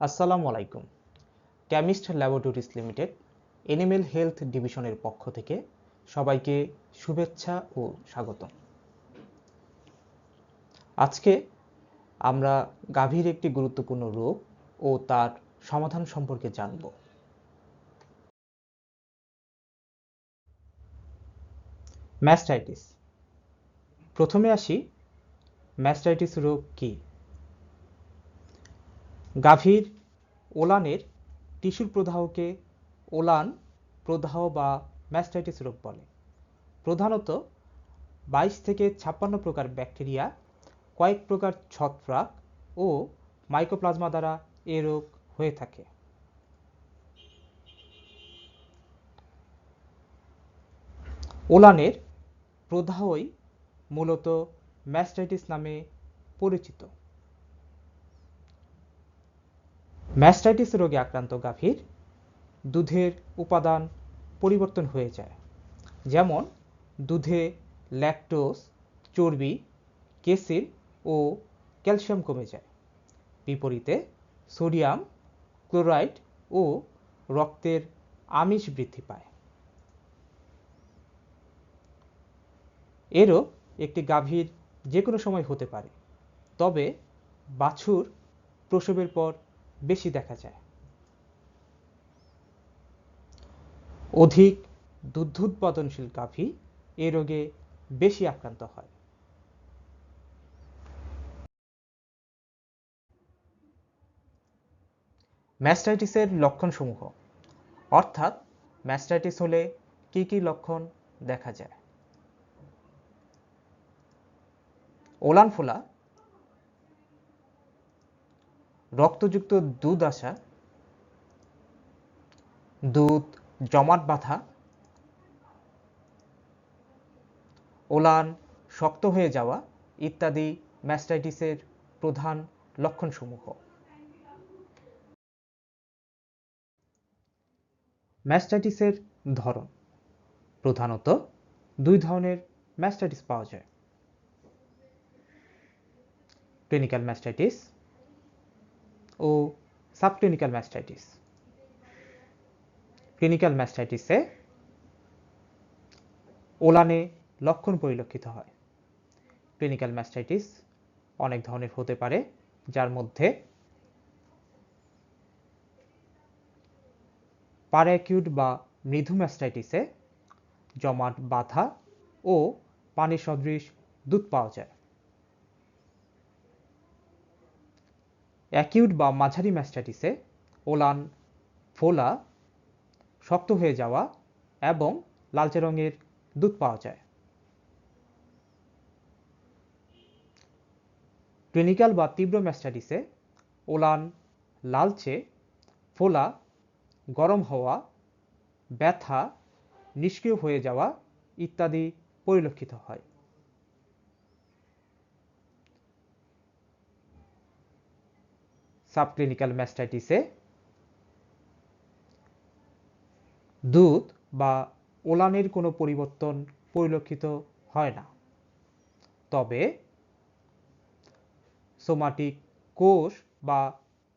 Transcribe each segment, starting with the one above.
আসসালামু আলাইকুম। Chemist laboratories limited animal health ডিভিশনের পক্ষ থেকে সবাইকে শুভেচ্ছা ও স্বাগত আজকে আমরা গাভীর একটি গুরুত্বপূর্ণ রোগ ও তার সমাধান সম্পর্কে জানব। ম্যাস্টাইটিস প্রথমে আসি ম্যাস্টাইটিস রোগ কী? গাভীর ওলানের টিস্যুর প্রদাহকে ওলান প্রদাহ বা ম্যাস্টাইটিস রোগ বলে। প্রধানত বাইশ থেকে ছাপ্পান্ন প্রকার ব্যাকটেরিয়া, কয়েক প্রকার ছত্রাক ও মাইকোপ্লাজমা দ্বারা এ রোগ হয়ে থাকে। ওলানের প্রদাহই মূলত ম্যাস্টাইটিস নামে পরিচিত। ম্যাস্টাইটিস রোগে আক্রান্ত গাভীর দুধের উপাদান পরিবর্তন হয়ে যায়। যেমন দুধে ল্যাকটোজ, চর্বি কেসিন ও ক্যালসিয়াম কমে যায়। বিপরীতে সোডিয়াম, ক্লোরাইড ও রক্তের আমিষ বৃদ্ধি পায়। এরও একটি গাভীর যে কোনো সময় হতে পারে, তবে বাছুর প্রসবের পর বেশি দেখা যায়। অধিক দুগ্ধোৎপাদনশীল গাভী এ রোগে বেশি আক্রান্ত হয়। ম্যাস্টাইটিসের লক্ষণসমূহ। অর্থাৎ ম্যাস্টাইটিস হলে কি কি লক্ষণ দেখা যায়? ওলান ফোলা রক্তযুক্ত দুধ আসা, দুধ, জমাট বাঁধা, ওলান শক্ত হয়ে যাওয়া ইত্যাদি ম্যাস্টাইটিসের প্রধান লক্ষণসমূহ। ম্যাস্টাইটিসের ধরন। প্রধানত দুই ধরনের ম্যাস্টাইটিস পাওয়া যায়। ক্লিনিক্যাল ম্যাস্টাইটিস ও সাবক্লিনিক্যাল ম্যাস্টাইটিস ক্লিনিক্যাল ম্যাস্টাইটিসে ওলানে লক্ষণ পরিলক্ষিত হয়। ক্লিনিক্যাল ম্যাস্টাইটিস অনেক ধরনের হতে পারে, যার মধ্যে প্যারাকিউট বা মৃদু ম্যাস্টাইটিসে জমাট, বাধা ও পানি সদৃশ দুধ পাওয়া যায়। অ্যাকিউট বা মাঝারি ম্যাস্টাইটিসে ওলান ফোলা শক্ত হয়ে যাওয়া এবং লালচে রঙের দুধ পাওয়া যায়। ক্লিনিক্যাল বা তীব্র ম্যাস্টাইটিসে ওলান লালচে, ফোলা, গরম হওয়া, ব্যথা, নিষ্ক্রিয় হয়ে যাওয়া ইত্যাদি পরিলক্ষিত হয়। সাবক্লিনিক্যাল ম্যাস্টাইটিসে দুধ বা ওলানের কোনো পরিবর্তন পরিলক্ষিত হয় না। তবে সোমাটিক কোষ বা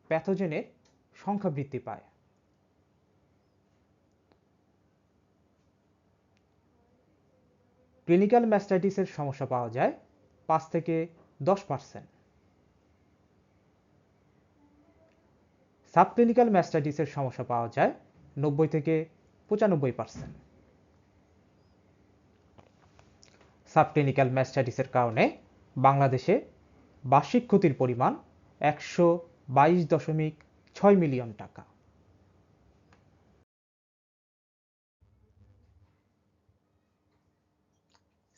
প্যাথোজেনের সংখ্যা বৃদ্ধি পায়। ক্লিনিক্যাল ম্যাস্টাইটিসের সমস্যা পাওয়া যায় পাঁচ থেকে দশ পার্সেন্ট। সাবক্লিনিক্যাল ম্যাস্টাইটিসের সমস্যা পাওয়া যায় নব্বই থেকে পঁচানব্বই পার্সেন্ট সাবক্লিনিক্যাল ম্যাস্টাইটিসের কারণে বাংলাদেশে বার্ষিক ক্ষতির পরিমাণ একশো বাইশ দশমিক ছয় মিলিয়ন টাকা।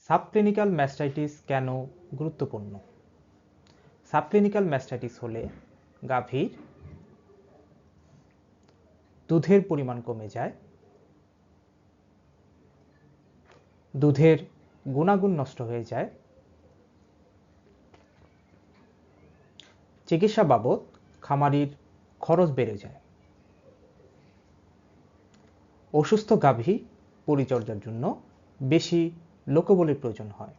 সাবক্লিনিক্যাল ম্যাস্টাইটিস কেন গুরুত্বপূর্ণ? সাবক্লিনিক্যাল ম্যাস্টাইটিস হলে গাভীর দুধের পরিমাণ কমে যায়। দুধের গুণাগুণ নষ্ট হয়ে যায়। চিকিৎসা বাবদ খামারির খরচ বেড়ে যায়। অসুস্থ গাভী পরিচর্যার জন্য বেশি লোকবলের প্রয়োজন হয়।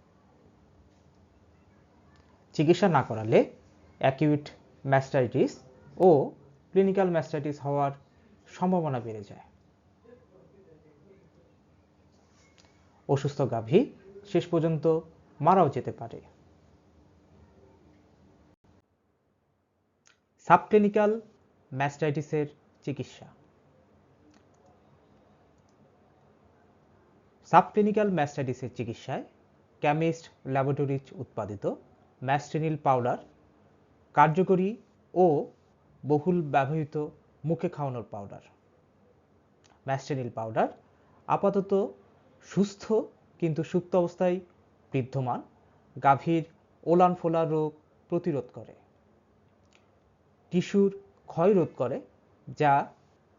চিকিৎসা না করালে অ্যাকিউট ম্যাস্টাইটিস ও ক্লিনিক্যাল ম্যাস্টাইটিস হওয়ার সম্ভাবনা বেড়ে যায়। অসুস্থ গাভী শেষ পর্যন্ত মারাও যেতে পারে। সাবক্লিনিক্যাল ম্যাস্টাইটিসের চিকিৎসা। সাবক্লিনিক্যাল ম্যাস্টাইটিসের চিকিৎসায় কেমিস্ট ল্যাবরেটরিজ উৎপাদিত ম্যাস্টেনিল পাউডার কার্যকরী ও বহুল ব্যবহৃত মুখে খাওয়ানোর পাউডার ম্যাস্টেনিল পাউডার আপাতত সুস্থ কিন্তু সুপ্ত অবস্থায় বিদ্যমান, গাভীর ওলান ফোলা রোগ প্রতিরোধ করে, টিস্যুর ক্ষয় রোধ করে, যা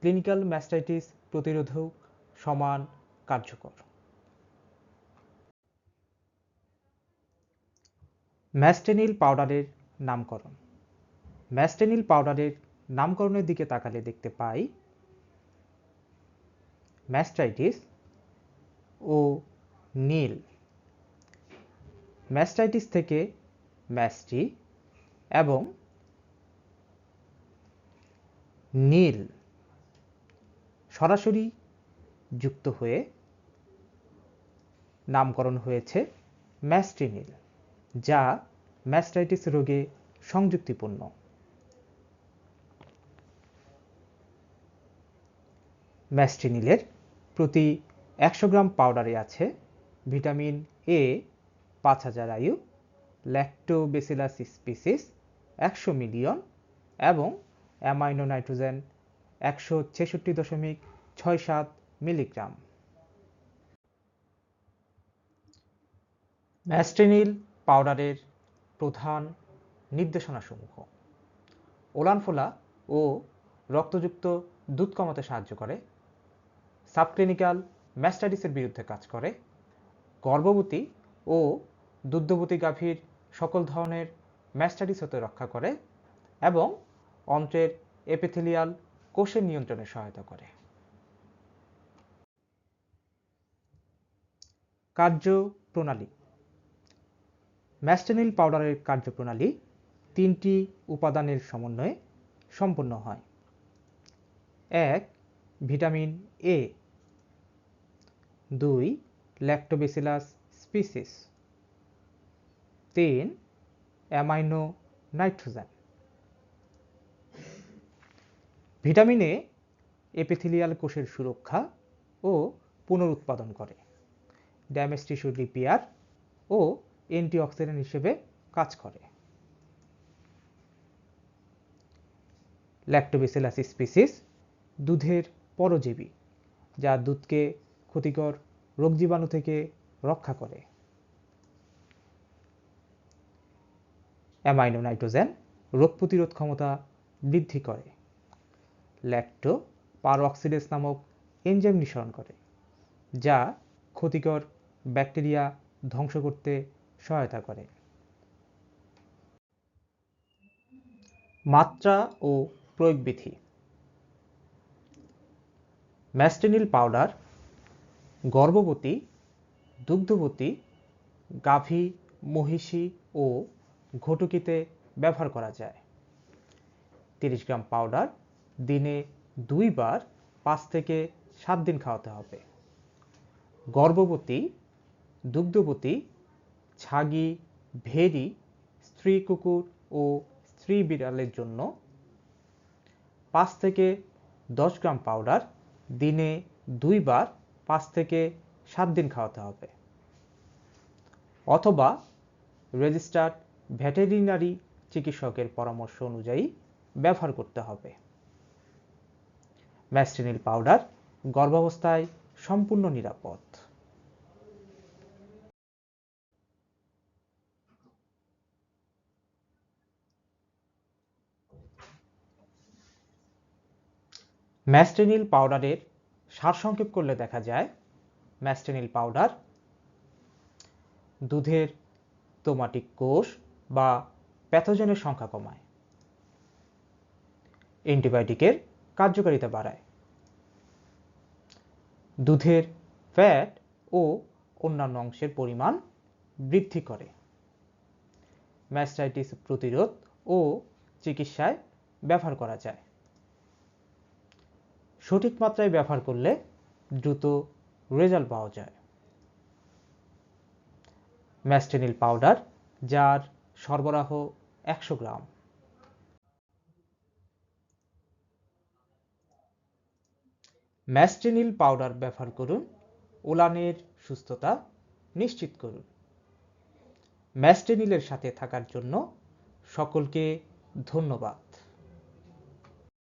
ক্লিনিক্যাল ম্যাস্টাইটিস প্রতিরোধক সমান কার্যকর। ম্যাস্টেনিল পাউডারের নামকরণ ম্যাস্টেনিল পাউডারের নামকরণের দিকে তাকালে দেখতে পাই ম্যাস্টাইটিস ও নীল। ম্যাস্টাইটিস থেকে ম্যাস্টি এবং নীল সরাসরি যুক্ত হয়ে নামকরণ হয়েছে ম্যাস্টিনিল, যা ম্যাস্টাইটিস রোগে সংযুক্তিপূর্ণ। ম্যাস্টিনিলের প্রতি একশো গ্রাম পাউডারে আছে ভিটামিন এ, পাঁচ হাজার আয়ু ল্যাক্টোবেসিলাস স্পিসিস একশো মিলিয়ন এবং অ্যামাইনো নাইট্রোজেন একশো ছেষট্টি দশমিক ছয় সাত মিলিগ্রাম। ম্যাস্টেনিল পাউডারের প্রধান নির্দেশনাসমূহ। ওলানফোলা ও রক্তযুক্ত দুধ কমাতে সাহায্য করে সাবক্লিনিক্যাল ম্যাস্টাইটিসের বিরুদ্ধে কাজ করে, গর্ভবতী ও দুগ্ধবতী গাভীর সকল ধরনের ম্যাস্টাইটিস হতে রক্ষা করে এবং অন্ত্রের এপিথেলিয়াল কোষের নিয়ন্ত্রণে সহায়তা করে। কার্যপ্রণালী। ম্যাস্টেনিল পাউডারের কার্যপ্রণালী তিনটি উপাদানের সমন্বয়ে সম্পন্ন হয়। এক, ভিটামিন এ দুই ল্যাক্টোবেসিলাস স্পিসিস তিন amino nitrogen vitamin A epithelial কোষের সুরক্ষা ও পুনরুৎপাদন করে। ড্যামেজ টিস্যু রিপেয়ার ও অ্যান্টিঅক্সিডেন্ট হিসেবে কাজ করে। ল্যাক্টোবেসিলাস স্পিসিস দুধের পরজীবী, যা দুধকে ক্ষতিকর রোগ জীবাণু থেকে রক্ষা করে। অ্যামাইনো নাইট্রোজেন রোগ প্রতিরোধ ক্ষমতা বৃদ্ধি করে। ল্যাক্টো পারঅক্সিডেস নামক এনজাইম নিঃসরণ করে, যা ক্ষতিকর ব্যাকটেরিয়া ধ্বংস করতে সহায়তা করে। মাত্রা ও প্রয়োগ বিধি। ম্যাস্টেনিল পাউডার গর্ভবতী, দুগ্ধবতী, গাভী, মহিষী ও ঘটুকিতে ব্যবহার করা যায়। তিরিশ গ্রাম পাউডার দিনে দুইবার পাঁচ থেকে সাত দিন খাওয়াতে হবে। গর্ভবতী, দুগ্ধবতী, ছাগি ভেরি স্ত্রী কুকুর ও স্ত্রী বিড়ালের জন্য পাঁচ থেকে দশ গ্রাম পাউডার দিনে দুইবার পাঁচ থেকে সাত দিন খাওয়াতে হবে। অথবা রেজিস্টার্ড ভেটেরিনারি চিকিৎসকের পরামর্শ অনুযায়ী ব্যবহার করতে হবে। ম্যাস্টিনিল পাউডার গর্ভাবস্থায় সম্পূর্ণ নিরাপদ। ম্যাস্টেনিল পাউডারের সারসংক্ষেপ করলে দেখা যায়, ম্যাস্টেনিল পাউডার, দুধের তোমাটিক কোষ বা প্যাথোজেনের সংখ্যা কমায়, অ্যান্টিবায়োটিকের কার্যকারিতা বাড়ায়। দুধের ফ্যাট ও অন্যান্য অংশের পরিমাণ বৃদ্ধি করে। ম্যাস্টাইটিস প্রতিরোধ ও চিকিৎসায় ব্যবহার করা যায়। সঠিক মাত্রায় ব্যবহার করলে দ্রুত রেজাল্ট পাওয়া যায়। ম্যাস্টেনিল পাউডার, যার সরবরাহ একশো গ্রাম। ম্যাস্টেনিল পাউডার ব্যবহার করুন, ওলানের সুস্থতা নিশ্চিত করুন। ম্যাস্টেনিলের সাথে থাকার জন্য সকলকে ধন্যবাদ।